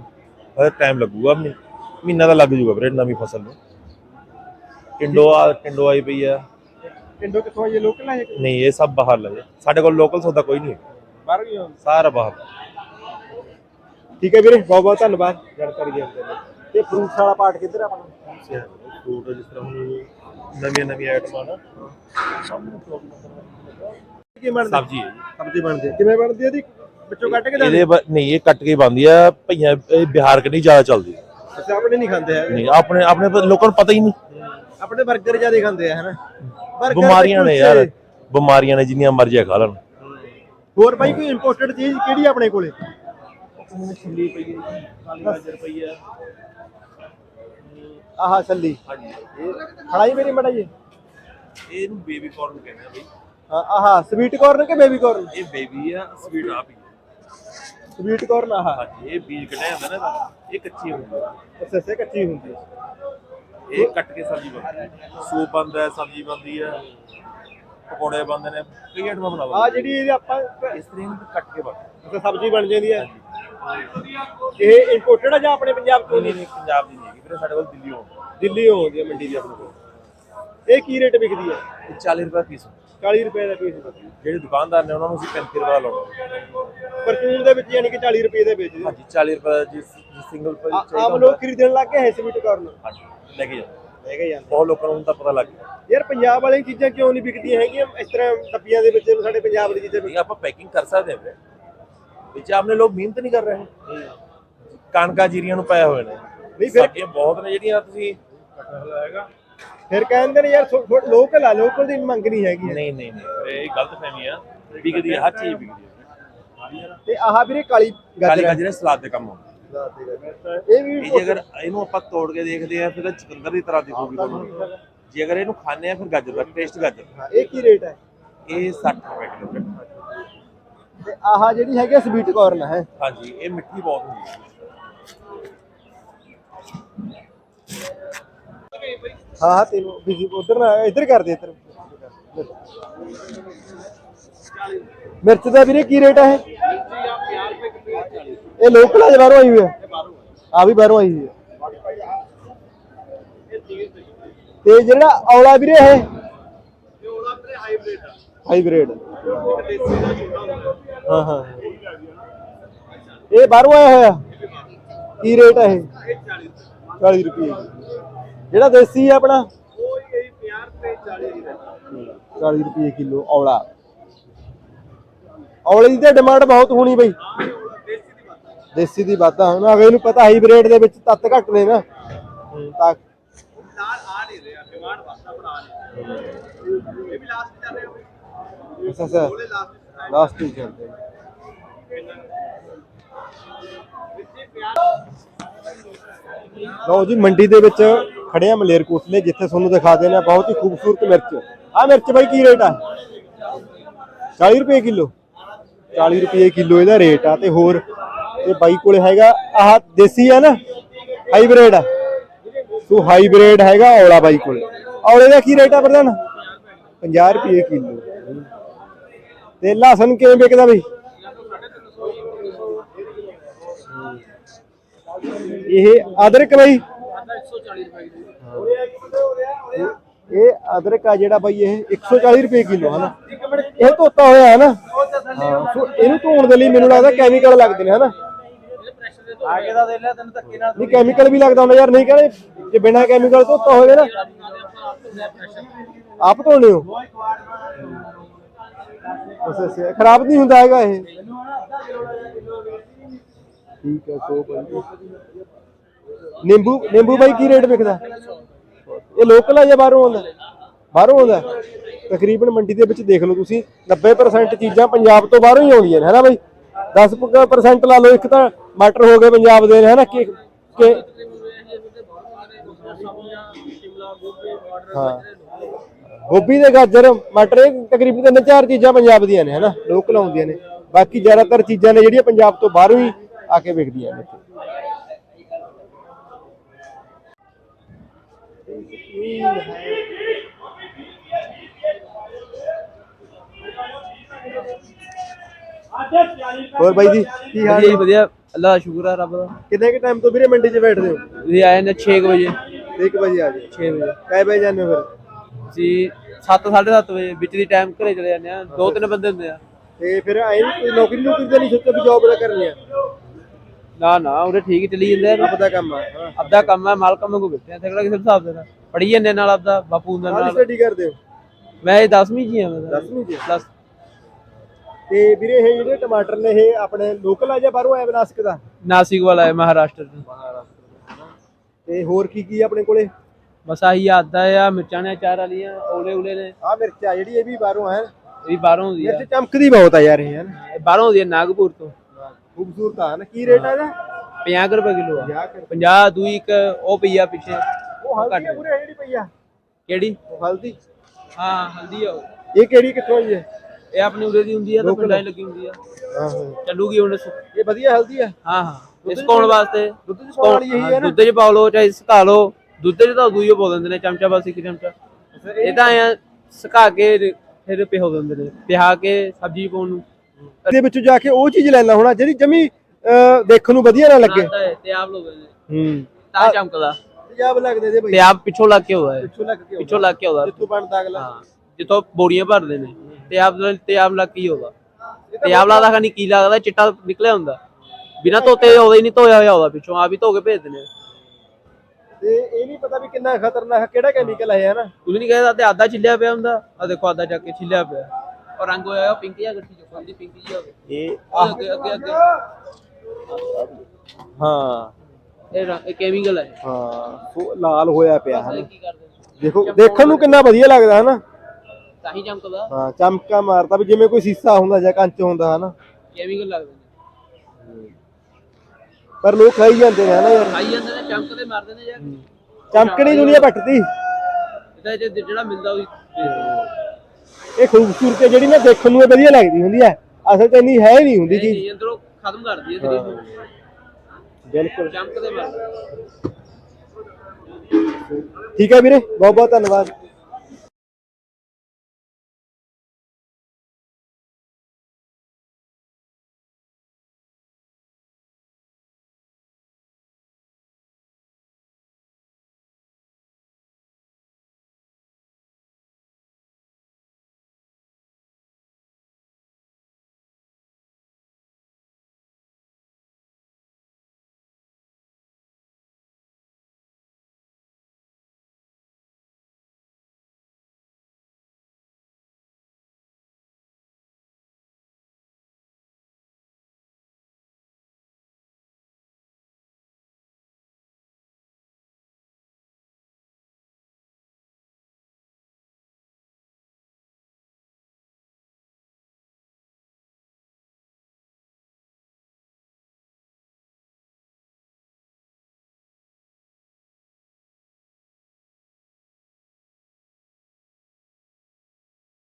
ਹਜੇ ਟਾਈਮ ਲੱਗੂਗਾ ਮਹੀ- ਮਹੀਨਾ ਤਾਂ ਲੱਗ ਜੂਗਾ ਵੀਰੇ ਨਵੀਂ ਫਸਲ ਨੂੰ। ਟਿੰਡੋ ਆ ਟਿੰਡੋ ਆਈ ਪਈ ਆ। ਪਿੰਡੋਂ ਕਿੱਥੋਂ ਆਈ ਲੋਕਲ ਹੈ ਨਹੀਂ ਇਹ ਸਭ ਬਾਹਰ ਲਗੇ ਸਾਡੇ ਕੋਲ ਲੋਕਲ ਸੌਦਾ ਕੋਈ ਨਹੀਂ ਹੈ। ਬਾਹਰ ਵੀ ਸਾਰਾ ਬਾਹਰ। ਠੀਕ ਹੈ ਵੀਰੇ ਬਹੁਤ ਬਹੁਤ ਧੰਨਵਾਦ ਜਾਣਕਾਰੀ ਦੇਣ ਦੇ ਲਈ। ਤੇ ਫਰੂਟਸ ਵਾਲਾ ਪਾਰਟ ਕਿੱਧਰ ਆ ਆਪਣਾ? ਫੂਡ ਜਿਸ ਤਰ੍ਹਾਂ ਹੁਣ ਨਵੀਆਂ ਨਵੀਆਂ ਆਈਟਮਾਂ ਨਾ। ਕੀ ਬਣਦਾ? ਸਬਜ਼ੀ ਹੈ ਜੀ। ਸਬਜ਼ੀ ਬਣਦੀ ਹੈ। ਕਿਵੇਂ ਬਣਦੀ ਹੈ ਇਹਦੀ ਵਿੱਚੋਂ ਕੱਟ ਕੇ ਇਹਦੇ ਬ- ਨਹੀਂ ਇਹ ਕੱਟ ਕੇ ਬੰਦੀ ਆ। ਭਈਆਂ ਇਹ ਬਿਹਾਰ ਕਨੀ ਜ਼ਿਆਦਾ ਚੱਲਦੀ। ਅੱਛਾ ਆਪਣੇ ਨਹੀਂ ਖਾਂਦੇ ਹੈ ਨਹੀਂ ਆਪਣੇ ਆਪਣੇ ਲੋਕਾਂ ਨੂੰ ਪਤਾ ਹੀ ਨਹੀਂ। ਆਪਣੇ 버ਗਰ ਜ਼ਿਆਦਾ ਖਾਂਦੇ ਆ ਹਨਾ? Burger ਤੇ ਬਿਮਾਰੀਆਂ ਨੇ ਯਾਰ। ਕੁਲਚੇ। ਬਿਮਾਰੀਆਂ ਨੇ ਜਿੰਨੀਆਂ ਮਰਜ਼ੀਆਂ ਖਾ ਲੈਣ। ਹੋਰ ਬਾਈ ਕੋਈ ਇੰਪੋਰਟਡ ਚੀਜ਼ ਕਿਹੜੀ ਆ ਆਪਣੇ ਕੋਲੇ? ਛਿੱਲੀ ਪਈ ਹੈ ਕਾਲੀ ਗਾਜਰ ਪਈ ਹੈ। ਆਹ ਛੱਲੀ। ਹਾਂਜੀ। ਇਹ ਖੜਾਈ ਮੇਰੀ ਮੜਾ ਜੀ। ਇਹਨੂੰ ਬੇਬੀ ਕਾਰਨ ਕਹਿੰਦੇ ਆ ਬਈ। ਹਾਂ, ਆਹ ਸਵੀਟ ਕਾਰਨ ਕਿ ਬੇਬੀ ਕਾਰਨ ਇਹ ਬੇਬੀ ਆ ਸਵੀਟ ਆ। ਪਈ ਸਵੀਟ ਕਾਰਨ ਆਹ। ਹਾਂਜੀ ਇਹ ਬੀਜ ਕੱਢਿਆ ਜਾਂਦਾ ਨਾ ਇਹ ਕੱਚੀ ਹੁੰਦੀ ਹੈ ਅੱਛਾ ਸੇ ਕੱਚੀ ਹੁੰਦੀ ਹੈ ਇਹ ਕੱਟ ਕੇ ਸਬਜ਼ੀ ਬਣਦੀ ਹੈ ਸੂਪ ਬਣਦਾ ਹੈ ਸਬਜ਼ੀ ਬਣਦੀ ਹੈ ਪਕੌੜੇ ਬਣਦੇ ਨੇ ਕਈ ਆਈਟਮਾਂ ਬਣਾ ਆ ਜਿਹੜੀ ਇਹ ਆਪਾਂ ਇਸ ਤਰ੍ਹਾਂ ਇਹਨੂੰ ਕੱਟ ਕੇ ਬਣਦਾ ਅੱਛਾ ਸਬਜ਼ੀ ਬਣ ਜਾਂਦੀ ਹੈ ਇਹ ਇੰਪੋਰਟਡ ਆ ਜਾਂ ਆਪਣੇ ਪੰਜਾਬ ਤੋਂ? ਨਹੀਂ ਨਹੀਂ ਪੰਜਾਬ ਦੀ ਨਹੀਂ ਹੈਗੀ ਵੀਰੇ ਸਾਡੇ ਕੋਲ ਦਿੱਲੀ ਆਉਂਦਾ ਦਿੱਲੀ ਆਉਂਦੀ ਹੈ ਮੰਡੀ ਦੀ ਆਪਣੇ ਕੋਲ। ਇਹ ਕੀ ਰੇਟ ਵਿਕਦੀ ਹੈ? ਇਹ 40 ਰੁਪਏ ਪੀਸ 40 ਰੁਪਏ ਦਾ ਪੀਸ ਜਿਹੜੇ ਦੁਕਾਨਦਾਰ ਨੇ ਉਹਨਾਂ ਨੂੰ ਅਸੀਂ 35 ਰੁਪਏ ਦਾ ਲਾਉਂਦੇ ਪਰਚੂਨ ਦੇ ਵਿੱਚ ਯਾਨੀ ਕਿ 40 ਰੁਪਏ ਦੇ ਵੇਚਦੇ ਹਾਂਜੀ 40 ਰੁਪਏ ਜਿਸ ਸਿੰਗਲ ਪਰ ਆ- ਆਮ ਲੋਕ ਖਰੀਦਣ ਲੱਗ ਗਏ ਹੈ ਸਵੀਟ ਕਾਰਨ। ਹਾਂਜੀ ਲੈ ਕੇ ਜਾਂਦੇ। ਹੈਗਾ ਯਾਰ ਬਹੁਤ ਲੋਕਾਂ ਨੂੰ ਤਾਂ ਪਤਾ ਲੱਗ ਗਿਆ। ਯਾਰ ਪੰਜਾਬ ਵਾਲੀਆਂ ਚੀਜ਼ਾਂ ਕਿਉਂ ਨਹੀਂ ਵਿਕਦੀਆਂ ਹੈਗੀਆਂ? ਇਸ ਤਰ੍ਹਾਂ ਡੱਬੀਆਂ ਦੇ ਵਿੱਚ ਸਾਡੇ ਪੰਜਾਬ ਦੀ ਚੀਜ਼ਾਂ ਆਪਾਂ ਪੈਕਿੰਗ ਕਰ ਸਕਦੇ ਹਾਂ ਵਿੱਚ ਆਪਣੇ ਲੋਕ ਮਿਹਨਤ ਨਹੀਂ ਕਰ ਰਹੇ। ਕਣਕਾਂ ਜੀਰੀਆਂ ਨੂੰ ਪਾਇਆ ਹੋਏ ਨੇ। ਨਹੀਂ ਫਿਰ- ਸਾਡੀਆਂ ਬਹੁਤ ਨੇ ਜਿਹੜੀਆਂ ਤੁਸੀਂ ਫਿਰ ਕਹਿੰਦੇ ਨੇ ਯਾਰ ਲੋਕਲ ਆ ਲੋਕਲ ਦੀ ਮੰਗ ਨਹੀਂ ਹੈਗੀ। ਨਹੀਂ ਨਹੀਂ ਨਹੀਂ ਇਹ ਗਲਤ ਫਹਿਮੀ ਆ। ਵਿਕਦੀ ਹਰ ਚੀਜ਼ ਵਿਕਦੀ ਤੇ ਆਹ ਵੀਰੇ ਕਾਲੀ ਕਾਲੀ ਗਾਜਰ ਸਲਾਦ ਦੇ ਕੰਮ ਆਉਂਦੀ ਇਹ ਵੀ ਇਹ ਜੇ ਅਗਰ ਇਹਨੂੰ ਆਪਾਂ ਤੋੜ ਕੇ ਦੇਖਦੇ ਆ ਫਿਰ ਚੁਕੰਦਰ ਦੀ ਤਰ੍ਹਾਂ ਦਿਖੂਗੀ ਤੁਹਾਨੂੰ। ਜੇ ਅਗਰ ਇਹਨੂੰ ਖਾਣੇ ਆ ਫਿਰ ਗਾਜਰ ਦਾ ਟੇਸਟ ਗਾਜਰ ਇਹ ਕੀ ਰੇਟ ਹੈ? ਇਹ 60 ਰੁਪਏ ਕਿਲੋ ਆਹ ਜਿਹੜੀ ਹੈਗੀ ਸਵੀਟ ਕਾਰਨ ਹੈ। ਹਾਂਜੀ ਇਹ ਮਿੱਠੀ ਬਹੁਤ ਹੁੰਦੀ ਹੈ। ਹਾਂ ਹਾਂ ਤੈਨੂੰ ਬਿਜ਼ੀ ਉਧਰ ਨਾ ਇੱਧਰ ਕਰ ਦੇ ਇੱਧਰ। ਮਿਰਚ ਦਾ ਵੀਰੇ ਕੀ ਰੇਟ ਹੈ ਇਹ? ਲੋਕਲ ਹੈ ਬਾਹਰੋਂ ਆਈ ਹੋਈ ਹੈ ਆ ਵੀ ਬਾਹਰੋਂ ਆਈ ਹੋਈ ਹੈ ਤੇ ਜਿਹੜਾ ਔਲਾ ਵੀਰੇ ਹੈ ਹਾਈਬ੍ਰਿਡ ਹਾਂ ਹਾਂ। ਇਹ ਬਾਹਰੋਂ ਆਇਆ ਹੋਇਆ? ਕੀ ਰੇਟ ਹੈ ਇਹ? 40 ਰੁਪਏ। ਜਿਹੜਾ ਦੇਸੀ ਹੈ ਆਪਣਾ? 40 ਰੁਪਏ ਕਿਲੋ ਔਲਾ। ਔਲੇ ਦੀ ਤਾਂ ਡਿਮਾਂਡ ਬਹੁਤ ਹੋਣੀ ਬਈ। ਦੇਸੀ ਦੀ ਬਾਤ ਹੁਣ ਅਗਲੇ ਨੂੰ ਪਤਾ ਹਾਈਬ੍ਰਿਡ ਦੇ ਵਿੱਚ ਤੱਤ ਘੱਟ ਨੇ ਨਾ। ਹੂੰ, ਤਾਂ ਅੱਛਾ ਅੱਛਾ। ਲਾਸਟ ਹੀ ਚੱਲਦੇ ਲਓ ਜੀ, ਮੰਡੀ ਦੇ ਵਿੱਚ ਖੜੇ ਆ ਮਲੇਰਕੋਟਲੇ ਜਿੱਥੇ ਤੁਹਾਨੂੰ ਦਿਖਾ ਦੇਣਾ ਬਹੁਤ ਹੀ ਖੂਬਸੂਰਤ ਮਿਰਚ। ਆ ਮਿਰਚ ਬਾਈ ਕੀ ਰੇਟ ਆ? 40 ਰੁਪਏ ਕਿਲੋ। 40 ਰੁਪਏ ਕਿਲੋ ਇਹਦਾ ਰੇਟ ਆ ਤੇ ਹੋਰ ਇਹ ਬਾਈ ਕੋਲੇ ਹੈਗਾ ਆਹ ਦੇਸੀ ਆ ਨਾ, ਹਾਈਬ੍ਰਿਡ। ਆ ਸੋ ਹਾਈਬ੍ਰਿਡ ਹੈਗਾ ਔਲਾ ਬਾਈ ਕੋਲੇ। ਔਲੇ ਦਾ ਕੀ ਰੇਟ ਆ ਪ੍ਰਧਾਨ? 50 ਰੁਪਏ ਕਿਲੋ। ਤੇ ਲਸਣ ਕਿਵੇਂ ਵਿਕਦਾ ਬਈ। ਇਹ ਅਦਰਕ ਬਈ। ਇਹ ਅਦਰਕ ਆ ਜਿਹੜਾ ਬਈ ਇਹ 140 ਰੁਪਏ ਕਿਲੋ ਹਨਾ। ਇਹ ਧੋਤਾ ਹੋਇਆ ਹੈ ਨਾ। ਸੋ ਇਹਨੂੰ ਧੋਣ ਦੇ ਲਈ ਮੈਨੂੰ ਲੱਗਦਾ ਕੈਮੀਕਲ ਲੱਗਦੇ ਨੇ ਹਨਾ। ਆਗੇ ਦਾ ਦੇ ਲਿਆ ਤੈਨੂੰ ਧੱਕੇ ਨਾਲ ਨਹੀਂ ਕੈਮੀਕਲ ਵੀ ਲੱਗਦਾ ਹੁੰਦਾ ਯਾਰ, ਨਹੀਂ ਕਹਿੰਦੇ ਜੇ ਬਿਨਾ ਕੈਮੀਕਲ ਧੋਤਾ ਹੋਵੇ ਨਾ। ਆਪ ਧੋਣੇ ਹੋ? ਅੱਛਾ ਅੱਛਾ ਖਰਾਬ ਨਹੀਂ ਹੁੰਦਾ ਹੈਗਾ ਇਹ। ਠੀਕ ਹੈ ਸੋ ਭਾਈ ਨਿੰਬੂ ਨਿੰਬੂ ਬਾਈ ਕੀ ਰੇਟ ਵਿਕਦਾ? ਇਹ ਲੋਕਲ ਆ ਜਾਂ ਬਾਹਰੋਂ ਆਉਂਦਾ? ਬਾਹਰੋਂ ਆਉਂਦਾ। ਤਕਰੀਬਨ ਮੰਡੀ ਦੇ ਵਿੱਚ ਦੇਖ ਲਓ ਤੁਸੀਂ 90% ਚੀਜ਼ਾਂ ਪੰਜਾਬ ਤੋਂ ਬਾਹਰੋਂ ਹੀ ਆਉਂਦੀਆਂ ਨੇ ਹੈਨਾ ਬਾਈ? 10% ਲਾ ਲਓ ਇੱਕ ਤਾਂ ਮਟਰ ਹੋ ਗਏ ਪੰਜਾਬ ਦੇ ਨੇ ਹੈਨਾ ਕਿ ਕਿ ਹਾਂ। ਗੋਭੀ ਦੇ ਗਾਜਰ ਮਟਰ ਇਹ ਤਕਰੀਬਨ ਤਿੰਨ ਚਾਰ ਚੀਜ਼ਾਂ ਪੰਜਾਬ ਦੀਆਂ ਨੇ ਹੈਨਾ? ਲੋਕਲ ਆਉਂਦੀਆਂ ਨੇ। ਬਾਕੀ ਜ਼ਿਆਦਾਤਰ ਚੀਜ਼ਾਂ ਨੇ ਜਿਹੜੀਆਂ ਪੰਜਾਬ ਤੋਂ ਬਾਹਰੋਂ ਹੀ ਆ ਕੇ ਵਿਕਦੀਆਂ ਨੇ ਇੱਥੇ। ਹੋਰ ਬਾਈ ਜੀ ਕੀ ਹਾਲ ਵਧੀਆ ਹੈ ਵਧੀਆ। ਅੱਲਾ ਦਾ ਸ਼ੁਕਰ ਹੈ ਰੱਬ ਦਾ। ਕਿੰਨੇ ਕੁ ਟਾਈਮ ਤੋਂ ਵੀਰੇ ਮੰਡੀ 'ਚ ਬੈਠਦੇ ਹੋ? ਤੁਸੀਂ ਆਏ ਨੇ 6 ਵਜੇ। 1 ਵਜੇ ਆ ਜਾਓ 6 ਵਜੇ। ਕਾਇ ਵਜੇ ਜਾਂਦੇ ਹੋ ਫਿਰ? ਅਸੀਂ 7 7:30 ਵਜੇ ਵਿੱਚ ਦੀ ਟਾਈਮ ਘਰੇ ਚਲੇ ਜਾਂਦੇ ਆ ਦੋ ਤਿੰਨ ਬੰਦੇ ਹੁੰਦੇ ਆ। ਤੇ ਫਿਰ ਕੋਈ ਨੌਕਰੀ ਨੌਕਰੀ ਦਾ ਨਹੀਂ ਸੋਚਿਆ ਵੀ ਜੌਬ ਦਾ ਕਰਨੀ ਆ? ਨਾ ਨਾ ਉਹਦੇ ਠੀਕ ਹੀ ਚੱਲੀ ਜਾਂਦੇ ਆ। ਆਪਦਾ ਕੰਮ ਆ ਆਪਦਾ ਕੰਮ ਹੈ ਮਾਲਕਾਂ ਵਾਂਗੂ ਬੈਠੇ ਆ। ਕਿਹੜਾ ਕਿਸੇ ਹਿਸਾਬ ਦੇ ਨਾਲ ਪੜ੍ਹੀ ਜਾਂਦੇ ਨਾਲ ਆਪਦਾ ਬਾਪੂ ਕਾਹਦੀ ਨਾਲ। ਸਟੱਡੀ ਕਰਦੇ ਹੋ? ਮੈਂ 10ਵੀਂ ਜੀ ਆ ਮੈਂ ਤਾਂ। 10ਵੀਂ ਚ ਦਸ। ਤੇ ਵੀਰੇ ਇਹ ਜਿਹੜੇ ਟਮਾਟਰ ਨੇ ਇਹ ਆਪਣੇ ਲੋਕਲ ਆ ਜਾਂ ਬਾਹਰੋਂ ਆਏ ਬਨਾਸਕ ਦਾ? ਨਾਸਿਕ ਵਾਲਾ ਹੈ ਮਹਾਰਾਸ਼ਟਰ ਤੋਂ। ਤੇ ਹੋਰ ਕੀ ਕੀ ਆ ਆਪਣੇ ਕੋਲੇ? ਬਸ ਆਹੀ ਆਦਾ ਆ ਮਿਰਚਾਂ ਨੇ ਚਾਰ ਵਾਲੀਆਂ ਔਲੇ ਉਲੇ ਨੇ। ਆ ਮਿਰਚ ਆ ਜਿਹੜੀ ਇਹ ਵੀ ਬਾਹਰੋਂ ਹੈ। ਇਹ ਵੀ ਬਾਹਰੋਂ ਹੁੰਦੀ ਆ। ਮਿਰਚ ਚਮਕਦੀ ਬਹੁਤ ਆ ਯਾਰ ਇਹ ਹੈ ਨਾ? ਇਹ ਬਾਹਰੋਂ ਹੁੰਦੀ ਆ ਨਾਗਪੁਰ ਤੋਂ। ਖੂਬਸੂਰਤ ਆ ਨਾ ਕੀ ਰੇਟ ਆ ਇਹਦਾ? 50 ਰੁਪਏ ਕਿਲੋ ਆ। 50 ਕਰ 50 ਦੂਈ ਇੱਕ ਉਹ ਪਈ ਆ ਪਿੱਛੇ। ਉਹ ਹਲਦੀ ਪੂਰੇ ਜਿਹੜੀ ਪਈ ਆ? ਕਿਹੜੀ? ਹਲਦੀ। ਹਾਂ ਹਲਦੀ ਆ ਉਹ। ਇਹ ਕਿਹੜੀ ਕਿੱਥੋਂ ਆਈ ਹੈ ਇਹ ਆਪਣੀ ਉਰੇ ਦੀ ਹੁੰਦੀ ਆ ਤਾਂ ਪਿੰਡਾਂ ਲੱਗੀ ਹੁੰਦੀ ਆ। ਹਾਂ ਹਾਂ ਚੱਲੂਗੀ ਹੁਣ। ਇਹ ਵਧੀਆ ਹਲਦੀ ਆ? ਹਾਂ ਹਾਂ। ਇਸ ਕੋਣ ਵਾਸਤੇ। ਦੁੱਧ ਚ ਪਾਉਣ ਵਾਲੀ ਇਹੀ ਹੈ ਨਾ? ਦੁੱਧ 'ਚ ਪਾ ਲਓ ਚਾਹੇ ਸੁਕਾ ਲਓ। ਦੁੱਧ 'ਚ ਤਾਂ ਦੂਈ ਪਾ ਦਿੰਦੇ ਨੇ ਚਮਚਾ ਬਸ ਇੱਕ ਚਮਚਾ। ਇਹ ਤਾਂ ਐਂ ਸੁਕਾ ਕੇ ਰ- ਫਿਰ ਪਿਹੋ ਦਿੰਦੇ ਨੇ ਪਿਹਾ ਕੇ ਸਬਜ਼ੀ ਪਾਉਣ ਨੂੰ। ਦੇ ਵਿੱਚੋਂ ਜਾ ਕੇ ਉਹ ਚੀਜ਼ ਲੈਣਾ ਹੋਣਾ ਜਿਹੜੀ ਜਮੀ ਅਹ, ਦੇਖਣ ਨੂੰ ਵਧੀਆ ਨਾ ਲੱਗੇ। ਹੈ ਤੇ ਆਪ ਲੋਗੇ ਨੇ। ਹੂੰ। ਤਾਂ ਚਮਕਦਾ। ਪੰਜਾਬ ਲੱਗਦੇ ਦੇ ਬਈ। ਤੇ ਆਪ ਪਿੱਛੋਂ ਲੱਗ ਕੇ ਹੋਦਾ ਹੈ ਪਿੱਛੋਂ ਲੱਗ ਕੇ ਪਿੱਛੋਂ ਲੱਗ ਕੇ ਹੋਦਾ ਜਿੱਥੋਂ ਬਣਦਾ ਅਗਲਾ। ਹਾਂ ਜਿੱਥੋਂ ਬੋਰੀਆਂ ਭਰਦੇ ਨੇ। ਤੇ ਆਪ ਤੇ ਆਪ ਲੱਗ ਕੀ ਹੋਦਾ ਤੇ ਆਪ ਲੱਗਦਾ ਖਾਨੀ ਕੀ ਲੱਗਦਾ ਚਿੱਟਾ ਨਿਕਲਿਆ ਹੁੰਦਾ। ਬਿਨਾ ਧੋਤੇ ਉਹਦਾ ਹੀ ਨਹੀਂ ਧੋਇਆ ਹੋਇਆ ਉਹਦਾ ਪਿੱਛੋਂ ਆਪ ਹੀ ਧੋ ਕੇ ਭੇਜਦੇ ਨੇ। ਤੇ ਇਹ ਨਹੀਂ ਪਤਾ ਵੀ ਕਿੰਨਾ ਖਤਰਨਾਕ ਕਿਹੜਾ ਕੈਮੀਕਲ ਹੈ ਨਾ ਕੁਝ ਨਹੀਂ ਕਹਿੰਦਾ ਤੇ ਆਦਾ ਛਿੱਲਿਆ ਪਿਆ ਹੁੰਦਾ। ਆ ਦੇਖੋ ਆਦਾ ਜਾ ਕੇ ਛਿੱਲਿਆ ਪਿਆ। ਔਰ ਰੰਗ ਹੋਇਆ ਪਿੰਕ ਜਿਹਾ ਗੱਠੀ ਚੋਂ ਦੀ ਪਿੰਕ ਜਿਹਾ ਹੋਵੇ। ਇਹ ਉਹ ਅੱਗੇ ਅੱਗੇ ਅੱਗੇ। ਹਾਂ। ਇਹ ਰੰਗ- ਇਹ ਕੈਮੀਕਲ ਹੈ ਹਾਂ ਸੋ ਲਾਲ ਹੋਇਆ ਪਿਆ ਹੈ ਇਹ ਕੀ ਕਰਦੇ ਦੇਖੋ ਦੇਖਣ ਨੂੰ ਕਿੰਨਾ ਵਧੀਆ ਲੱਗਦਾ ਹੈ ਨਾ ਤਾਂ ਹੀ ਚਮਕਦਾ। ਹਾਂ ਚਮਕਾ ਮਾਰਦਾ ਵੀ ਜਿਵੇਂ ਕੋਈ ਸੀਸਾ ਹੁੰਦਾ ਜਾਂ ਕੰਚ ਹੁੰਦਾ ਹੈ ਨਾ ਕੈਮੀਕਲ ਲੱਗਦੇ ਨੇ। ਪਰ ਲੋਕ ਖਾਈ ਜਾਂਦੇ ਨੇ ਹਨਾ ਯਾਰ। ਖਾਈ ਜਾਂਦੇ ਨੇ ਚਮਕਦੇ ਮਾਰਦੇ ਨੇ ਯਾਰ। ਚਮਕਣੀ ਦੁਨੀਆ ਪੱਟਦੀ ਇਹਦਾ ਜੇ ਜਿਹੜਾ ਮਿਲਦਾ ਉਹ ਇਹ ਖੂਬਸੂਰਤੀ ਹੈ ਜਿਹੜੀ ਨਾ ਦੇਖਣ ਨੂੰ ਵਧੀਆ ਲੱਗਦੀ ਹੁੰਦੀ ਹੈ ਅਸਲ ਤੇ ਇੰਨੀ ਹੈ ਨਹੀਂ ਹੁੰਦੀ ਚੀਜ਼। ਨਹੀਂ ਅੰਦਰੋਂ ਖਤਮ ਕਰਦੀ ਹੈ ਸਰੀਰ ਨੂੰ ਬਿਲਕੁਲ। ਚਮਕਦੇ ਮਾਰਦੇ ਠੀਕ ਹੈ ਵੀਰੇ ਬਹੁਤ ਬਹੁਤ ਧੰਨਵਾਦ।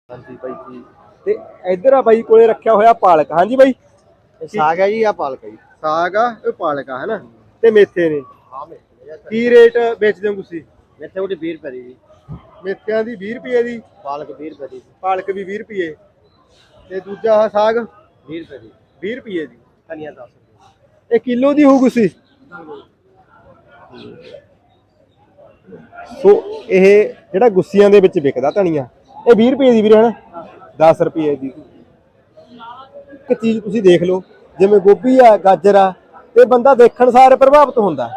ਹਾਂਜੀ ਬਾਈ ਜੀ। ਤੇ ਇੱਧਰ ਆ ਬਾਈ ਕੋਲੇ ਰੱਖਿਆ ਹੋਇਆ ਪਾਲਕ। ਹਾਂਜੀ ਬਾਈ। ਸਾਗ ਹੈ ਜੀ ਆ ਪਾਲਕ ਹੈ ਜੀ। ਸਾਗ ਆ ਇਹ ਪਾਲਕ ਆ ਹੈਨਾ? ਤੇ ਮੇਥੇ ਨੇ। ਕੀ ਰੇਟ ਵੇਚਦੇ ਹੋ ਤੁਸੀਂ? ਮੇਥੇ ਉਹਦੀ 20 ਰੁਪਏ ਦੀ ਮੇਥਿਆਂ ਦੀ 20 ਰੁਪਏ ਦੀ। ਪਾਲਕ 20 ਰੁਪਏ ਦੀ ਪਾਲਕ ਵੀ 20 ਰੁਪਏ। ਤੇ ਦੂਜਾ ਆਹ ਸਾਗ? 20 ਰੁਪਏ ਦੀ। 20 ਰੁਪਏ ਦੀ। ਧਨੀਆ 10 ਰੁਪਏ ਇਹ ਕਿਲੋ ਦੀ ਹੋਊ ਗੁੱਸੀ ਸੋ ਇਹ ਜਿਹੜਾ ਗੁੱਸੀਆਂ ਦੇ ਵਿੱਚ ਵਿਕਦਾ ਧਨੀਆ ਇਹ 20 ਰੁਪਏ ਦੀ ਵੀਰੇ ਹਨਾ? 10 ਰੁਪਏ ਦੀ। ਇੱਕ ਚੀਜ਼ ਤੁਸੀਂ ਦੇਖ ਲਓ ਜਿਵੇਂ ਗੋਭੀ ਆ ਗਾਜਰ ਆ ਤੇ ਬੰਦਾ ਦੇਖਣ ਸਾਰ ਪ੍ਰਭਾਵਿਤ ਹੁੰਦਾ।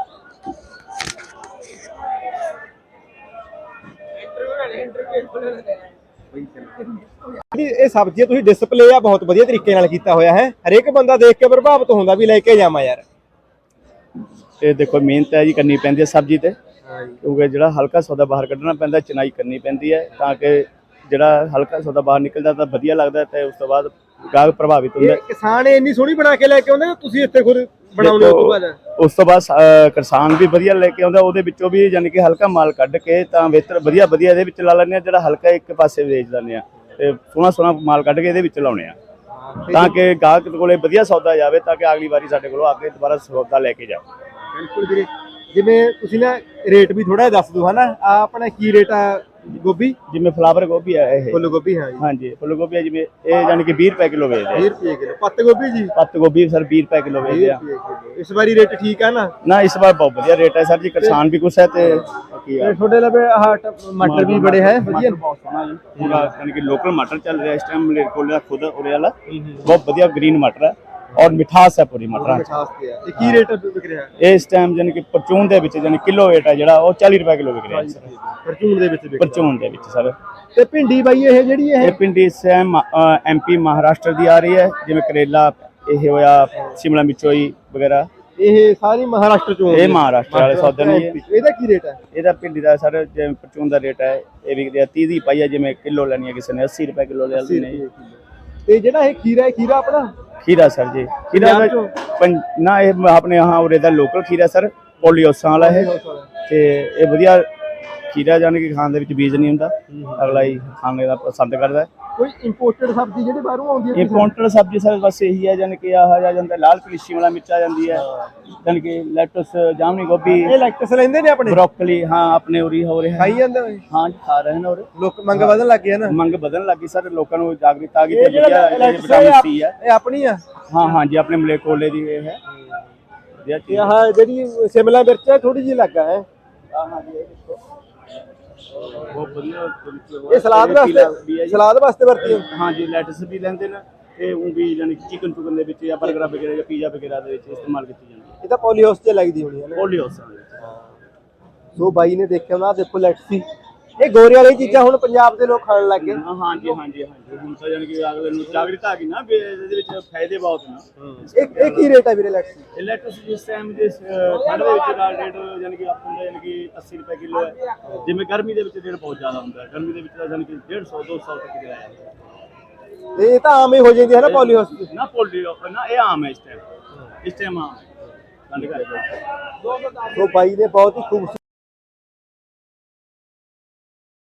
ਇਹ ਸਬਜ਼ੀਆਂ ਤੁਸੀਂ ਡਿਸਪਲੇ ਆ ਬਹੁਤ ਵਧੀਆ ਤਰੀਕੇ ਨਾਲ ਕੀਤਾ ਹੋਇਆ ਹੈ। ਹਰੇਕ ਬੰਦਾ ਦੇਖ ਕੇ ਪ੍ਰਭਾਵਿਤ ਹੁੰਦਾ ਵੀ ਲੈ ਕੇ ਜਾਵਾਂ ਯਾਰ। ਇਹ ਦੇਖੋ ਮਿਹਨਤ ਹੈ ਜੀ ਕਰਨੀ ਪੈਂਦੀ ਹੈ ਸਬਜ਼ੀ ਤੇ। ਕਿਉਂਕਿ ਜਿਹੜਾ ਹਲਕਾ ਸੌਦਾ ਬਾਹਰ ਕੱਢਣਾ ਪੈਂਦਾ ਚਨਾਈ ਕਰਨੀ ਪੈਂਦੀ ਹੈ ਤਾਂ ਕਿ ਜਿਹੜਾ ਹਲਕਾ ਸੌਦਾ ਬਾਹਰ ਨਿਕਲਦਾ ਤਾਂ ਵਧੀਆ ਲੱਗਦਾ ਤੇ ਉਸ ਤੋਂ ਬਾਅਦ ਗਾਹਕ ਪ੍ਰਭਾਵਿਤ ਹੁੰਦਾ। ਇਹ ਕਿਸਾਨ ਇੰਨੀ ਸੋਹਣੀ ਬਣਾ ਕੇ ਲੈ ਕੇ ਆਉਂਦੇ ਨੇ ਤੁਸੀਂ ਇੱਥੇ ਖੁਦ ਬਣਾਉਣੇ ਉਸ ਤੋਂ ਬਾਅਦ? ਉਸ ਤੋਂ ਬਾਅਦ ਕਿਸਾਨ ਵੀ ਵਧੀਆ ਲੈ ਕੇ ਆਉਂਦਾ ਉਹਦੇ ਵਿੱਚੋਂ ਵੀ ਯਾਨੀ ਕਿ ਹਲਕਾ ਮਾਲ ਕੱਢ ਕੇ ਤਾਂ ਬਿਹਤਰ ਵਧੀਆ ਵਧੀਆ ਇਹਦੇ ਵਿੱਚ ਲਾ ਲੈਂਦੇ ਆ ਜਿਹੜਾ ਹਲਕਾ ਇੱਕ ਪਾਸੇ ਵੇਚ ਦਿੰਦੇ ਆ ਤੇ ਸੋਹਣਾ ਸੋਹਣਾ ਮਾਲ ਕੱਢ ਕੇ ਇਹਦੇ ਵਿੱਚ ਲਾਉਣੇ ਆ ਤਾਂ ਕਿ ਗਾਹਕ ਕੋਲੇ ਵਧੀਆ ਸੌਦਾ ਜਾਵੇ ਤਾਂ ਕਿ ਅਗਲੀ ਵਾਰੀ ਸਾਡੇ ਕੋਲੋਂ ਆ ਕੇ ਦੁਬਾਰਾ ਸੌਦਾ ਲੈ ਕੇ ਜਾਵੇ। ਬਿਲਕੁਲ ਵੀਰੇ। ਜਿਵੇਂ ਤੁਸੀਂ ਨਾ ਰੇਟ ਵੀ ਥੋੜਾ ਜਿਹਾ ਦੱਸ ਦਿਓ ਹਨਾ? ਆ ਆਪਣਾ ਕੀ ਰੇਟ ਆ? ਗੋਭੀ? ਜਿਵੇਂ ਫਲਾਵਰ ਗੋਭੀ ਆ ਇਹ। ਫੁੱਲ ਗੋਭੀ ਹਾਂ ਜੀ। ਹਾਂਜੀ ਫੁੱਲ ਗੋਭੀ ਆ ਜਿਵੇਂ ਇਹ ਯਾਨੀ ਕਿ 20 ਰੁਪਏ ਕਿਲੋ ਵੇਚਦੇ ਆ। 20 ਰੁਪਏ ਕਿਲੋ। ਪੱਤ ਗੋਭੀ ਜੀ? ਪੱਤ ਗੋਭੀ ਸਰ 20 ਰੁਪਏ ਕਿਲੋ 20 ਵੇਚਦੇ ਆ। ਇਸ ਵਾਰੀ ਰੇਟ ਠੀਕ ਆ ਨਾ? ਨਾ ਇਸ ਵਾਰ ਬਹੁਤ ਵਧੀਆ ਰੇਟ ਹੈ ਸਰ ਜੀ ਕਿਸਾਨ ਵੀ ਕੁਛ ਹੈ ਤੇ ਤੁਹਾਡੇ ਲਵੇ ਆਹ ਮਟਰ ਵੀ ਬੜੇ ਹੈ ਵਧੀਆ? ਮਟਰ ਬਹੁਤ ਸੋਹਣਾ ਜੀ। ਪੂਰਾ ਯਾਨੀ ਕਿ ਲੋਕਲ ਮਟਰ ਚੱਲ ਰਿਹਾ ਇਸ ਟਾਈਮ ਮੇਰੇ ਕੋਲ ਦਾ ਖੁਦ ਉਰੇ ਵਾਲਾ। ਬਹੁਤ ਵਧੀਆ ਗ੍ਰੀਨ ਮਟਰ ਹੈ ਔਰ ਮਿਠਾਸ ਹੈ ਪੂਰੀ ਮਟਰਾਂ 'ਚ। ਤੇ ਇਹ ਕੀ ਰੇਟ ਵਿਕ ਰਿਹਾ ਇਹ ਇਸ ਟਾਈਮ ਯਾਨੀ ਕਿ ਪਰਚੂਨ ਦੇ ਵਿੱਚ ਯਾਨੀ ਕਿਲੋ ਰੇਟ ਹੈ ਜਿਹੜਾ ਉਹ 40 ਰੁਪਏ ਕਿਲੋ ਵਿਕ ਰਿਹਾ ਹੈ ਸਰ। ਪਰਚੂਨ ਦੇ ਵਿੱਚ ਵਿਕ ਪਰਚੂਨ ਦੇ ਵਿੱਚ ਸਰ। ਤੇ ਭਿੰਡੀ ਬਾਈ ਇਹ ਜਿਹੜੀ ਇਹ? ਇਹ ਪਿੰਡੀ ਸੈਮ ਐਮਪੀ ਮਹਾਰਾਸ਼ਟਰ ਦੀ ਆ ਰਹੀ ਹੈ ਜਿਵੇਂ ਕਰੇਲਾ ਇਹ ਹੋਇਆ ਸ਼ਿਮਲਾ ਮਿਰਚੋਈ ਵਗੈਰਾ। ਇਹ ਸਾਰੀ ਮਹਾਰਾਸ਼ਟਰ ਚੋਂ ਇਹ ਹੈ। ਮਹਾਰਾਸ਼ਟਰ ਵਾਲੇ ਸੌਦੇ ਨੇ ਜੀ। ਇਹਦਾ ਕੀ ਰੇਟ ਹੈ? ਇਹਦਾ ਪਿੰਡੀ ਦਾ ਸਰ ਜਿਵੇਂ ਪਰਚੂਨ ਦਾ ਰੇਟ ਹੈ ਇਹ ਵਿਕਦੇ ਆ 30 ਦੀ ਪਾਈ ਹੈ ਜਿਵੇਂ ਕਿਲੋ ਲੈਣੀ ਹੈ ਕਿਸੇ ਨੇ 80 ਰੁਪਏ ਕਿਲੋ ਲੈ ਲੈਣੀ ਹੈ। ਤੇ ਜਿਹੜਾ ਇਹ ਖੀਰਾ ਹੈ ਖੀਰਾ ਆਪਣਾ? ਖੀਰਾ ਸਰ ਜੀ ਖੀਰਾ ਪੰਜਾਬ? ਪੰ- ਨਾ ਇਹ ਆਪਣੇ यहाँ ਉਰੇ ਦਾ ਲੋਕਲ ਖੀਰਾ ਸਰ ਪੋਲੀਓਸਾਂ ਵਾਲਾ ਇਹ ਤੇ ਇਹ ਵਧੀਆ ਖੀਰਾ ਜਾਨ ਕੇ ਖਾਣ ਦੇ ਵਿੱਚ ਬੀਜ ਨਹੀਂ ਹੁੰਦਾ। ਅਗਲਾ ਹੀ ਖਾਣੇ ਦਾ ਪਸੰਦ ਕਰਦਾ। ਹੈ ਕੋਈ ਇੰਪੋਰਟਡ ਸਬਜ਼ੀ ਜਿਹੜੀ ਬਾਹਰੋਂ ਆਉਂਦੀ ਹੈ ਇੰਪੋਰਟਡ ਸਬਜ਼ੀ ਸਰ ਬਸ ਇਹੀ ਹੈ ਜਾਨ ਕਿ ਆਹ ਆ ਜਾਂਦਾ ਲਾਲ ਕਲੀਸ਼ੀ ਵਾਲਾ ਮਿਰਚ ਆ ਜਾਂਦੀ ਹੈ। ਜਾਨ ਕਿ ਲੈਟਸ ਜਾਮਨੀ ਗੋਭੀ। ਇਹ ਲੈਕਟਸ ਲੈਂਦੇ ਨੇ ਆਪਣੇ? ਬ੍ਰੋਕਲੀ ਹਾਂ ਆਪਣੇ ਉਰੀ ਹੋ ਰਿਹਾ। ਖਾਈ ਜਾਂਦੇ ਹਾਂ ਜੀ, ਖਾ ਰਹੇ ਨੇ ਉਰੇ। ਲੋਕ ਮੰਗ ਵਧਣ ਲੱਗ ਨਾ? ਮੰਗ ਵਧਣ ਲੱਗੀ ਸਰ ਲੋਕਾਂ ਨੂੰ ਜਾਗਰੂਕ ਆ ਗਈ ਇਹ ਤੇ ਵਧੀਆ ਇਹ ਵਿਟਾਮਿਨ ਸੀ ਹੈ। ਇਹ ਆਪਣੀ ਆ? ਹਾਂ ਹਾਂ ਜੀ ਆਪਣੇ ਮਲੇਕੋਲੇ ਦੀ ਇਹ ਹੈ। ਆਹ ਜਿਹੜੀ ਸ਼ਿਮਲਾ ਮਿਰਚ ਹੈ ਥੋੜੀ ਜਿਹੀ ਲੱਗਾ ਹੈ। ਬਹੁਤ ਵਧੀਆ ਇਹ ਸਲਾਦ ਵਾਸਤੇ ਸਲਾਦ ਵਾਸਤੇ ਵਰਤੀ ਹੈ ਹਾਂ ਜੀ ਲੈਟਸ ਵੀ ਲੈਂਦੇ ਨੇ ਤੇ ਉਹ ਵੀ ਯਾਨੀ ਚਿਕਨ ਚੁਕਨ ਦੇ ਵਿੱਚ ਜਾਂ ਵਗੈਰਾ ਜਾਂ ਪੀਜ਼ਾ ਵਗੈਰਾ ਦੇ ਵਿੱਚ ਇਸਤੇਮਾਲ ਕੀਤੀ ਜਾਂਦੀ ਹੈ। ਇਹ ਤਾਂ ਪੋਲੀਹਾਊਸ ਤੇ ਲੱਗਦੀ ਹੋਣੀ ਹੈ ਨਾ। ਪੋਲੀਓਸ ਸੋ ਬਾਈ ਨੇ ਦੇਖਿਆ ਨਾ ਦੇਖੋ ਲੈਕਸੀ ਇਹ ਗੋਰੇ ਵਾਲੀ ਚੀਜ਼ਾਂ ਹੁਣ ਪੰਜਾਬ ਦੇ ਲੋਕ ਖਾਣ ਲੱਗ ਗਏ। ਹਾਂ ਜੀ ਹਾਂ ਜੀ ਹਾਂ ਜੀ ਹੁਣ ਤਾਂ ਕਿ ਅਗਲੇ ਨੂੰ ਜਾਗਰੂਕਤਾ ਆ ਗਈ ਨਾ ਵੀ ਇਹਦੇ ਵਿੱਚ ਫਾਇਦੇ ਬਹੁਤ ਨੇ। ਇਹ ਇਹ ਕੀ ਰੇਟ ਹੈ ਵੀਰੇ ਇਹ ਲੈਟਸ ਜਿਸ ਟਾਈਮ ਦੇ ਠੰਡ ਦੇ ਵਿੱਚ ਦਾ ਰੇਟ ਯਾਨੀ ਕਿ ਆਪਾਂ ਦਾ ਯਾਨੀ ਕਿ 80 ਰੁਪਏ ਕਿਲੋ ਹੈ। ਜਿਵੇਂ ਗਰਮੀ ਦੇ ਵਿੱਚ ਰੇਟ ਬਹੁਤ ਜ਼ਿਆਦਾ ਹੁੰਦਾ ਹੈ। ਗਰਮੀ ਦੇ ਵਿੱਚ ਤਾਂ ਯਾਨੀ ਕਿ 150 200 ਤੱਕ ਜਾਂਦਾ ਹੈ। ਇਹ ਤਾਂ ਆਮ ਹੀ ਹੋ ਜਾਂਦੀ ਹੈ ਨਾ ਪੋਲੀਹਾਊਸ ਚ ਨਾ ਪੋਲੀਓ ਨਾ ਇਹ ਆਮ ਹੈ ਇਸ ਟਾਈਮ ਇਸ ਟਾਈਮ ਆਮ ਹੈ। ਸੋ ਬਾਈ ਨੇ ਬਹੁਤ ਹੀ ਖੂਬਸੂਰਤ